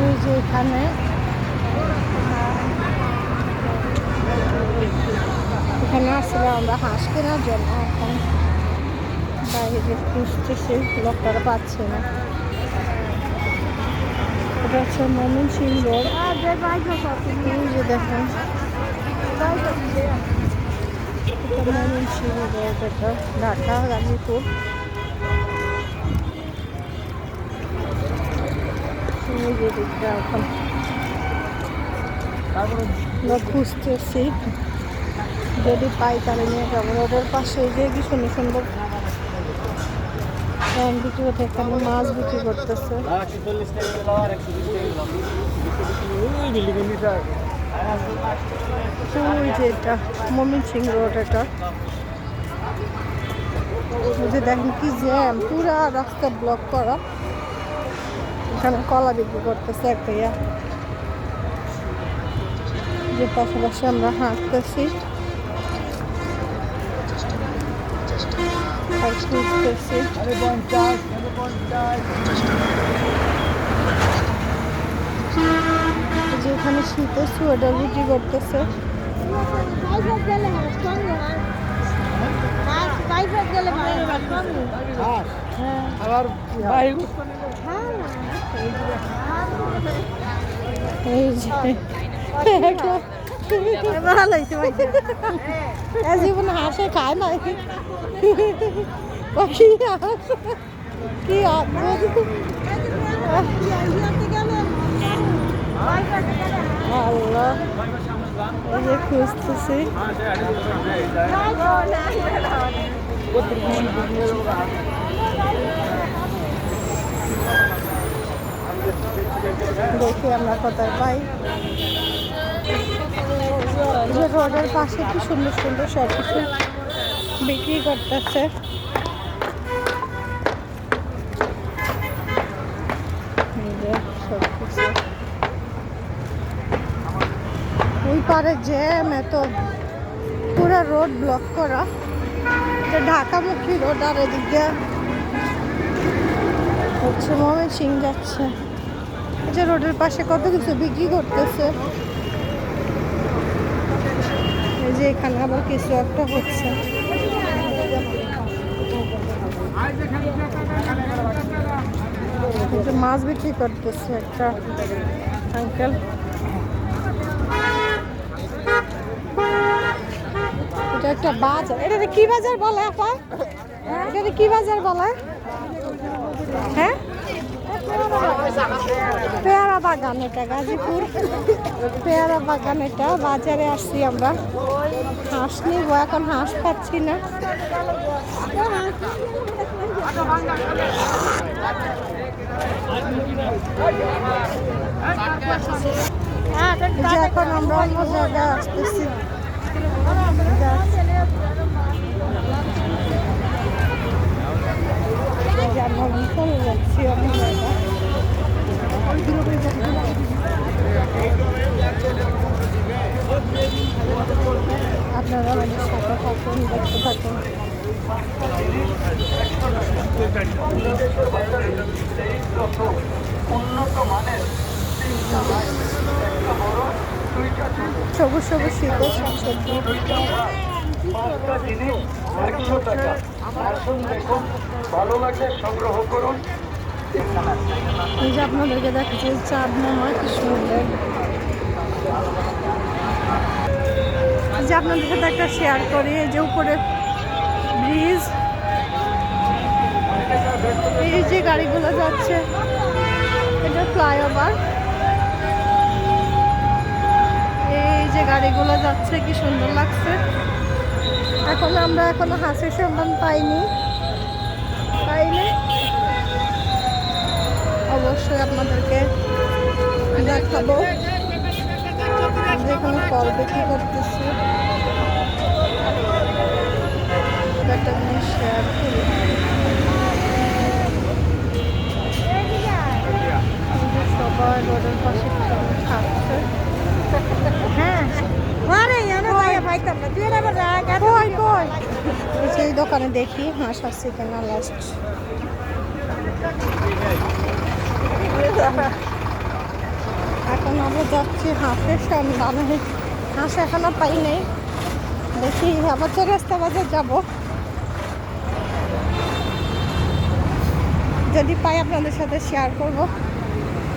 এই যে এখানে এখানে আসলে আমরা হাঁস কেনার জন্য এখন বাইরে খুঁজতেছি লোকটারা পাচ্ছে না এটা হচ্ছে মমিন সিং রোড এই যে দেখেন এটা মমিন সিং রোড এটা ঢাকা গাজীপুর খুঁজতেছি। যদি পাই তাহলে নিয়ে যাব। রোডের পাশে যে কি সুন্দর সুন্দর বিক্রি করতে এখানে মাছ বিক্রি করতেছে। দেখেন কি জ্যাম, পুরা রাস্তা ব্লক করা। এখানে কলা বিক্রি করতেছে একটা ইয়া যে পাশাপাশি আমরা হাঁটতেছি। আর খুঁজতেছি এই যে এখানে শীতের সোয়েটার বিক্রি করতেছে। আবার বাইক এই যে। একটা ভালো হয়েছে হাসে খায় না পাখি কি আল্লাহ। খুঁজতেছি। দেখি আমরা কোথায় পাই। রোডের পাশে কি সুন্দর সুন্দর সব কিছু বিক্রি করতেছে। ওই পারে জ্যাম, এত পুরো রোড ব্লক করা। এটা ঢাকামুখী রোড আর এদিক দিয়ে হচ্ছে সিং যাচ্ছে। যে রোডের পাশে কত কিছু বিক্রি করতেছে। এই যে এখানে আবার কিছু একটা হচ্ছে। মাছ বিক্রি করতেছে একটা আঙ্কেল এটা একটা বাজার। এটা কি বাজার বলে আপা? এটা কি বাজার বলে? হ্যাঁ? পেয়ারা বাগান এটা, গাজীপুর। পেয়ারা বাগান এটা, বাজারে আসছি আমরা। হাঁস নিব, এখন হাঁস পাচ্ছি না। এখন আমরা অন্য জায়গায় আসতেছি। আপনারা আমাদের সাথে থাকুন দেখতে থাকুন সবুজ সবুজ সংগ্রহ করুন যে আপনাদেরকে দেখাচ্ছি চাঁদ মামা কি সুন্দর। যে আপনাদের সাথে একটা শেয়ার করি, এই যে উপরে ব্রিজ। এই যে গাড়িগুলো যাচ্ছে, এটা ফ্লাইওভার। গাড়িগুলো যাচ্ছে, কি সুন্দর লাগছে। এখন আমরা এখনও হাসির সন্ধান পাইনি। পাইলে অবশ্যই আপনাদেরকে দেখাবো। যেখানে ফল বিক্রি করতেছি। শেয়ার করি। সবাই রোডের পাশে খাচ্ছে হ্যাঁ এই দোকানে দেখি হাঁস আসছে কিনা লাস্ট। এখন আমরা যাচ্ছি হাঁসের সন্ধানে হাঁস এখনও পাই নাই। দেখি, আবার চৌরাস্তা বাজার যাব। যদি পাই আপনাদের সাথে শেয়ার করব।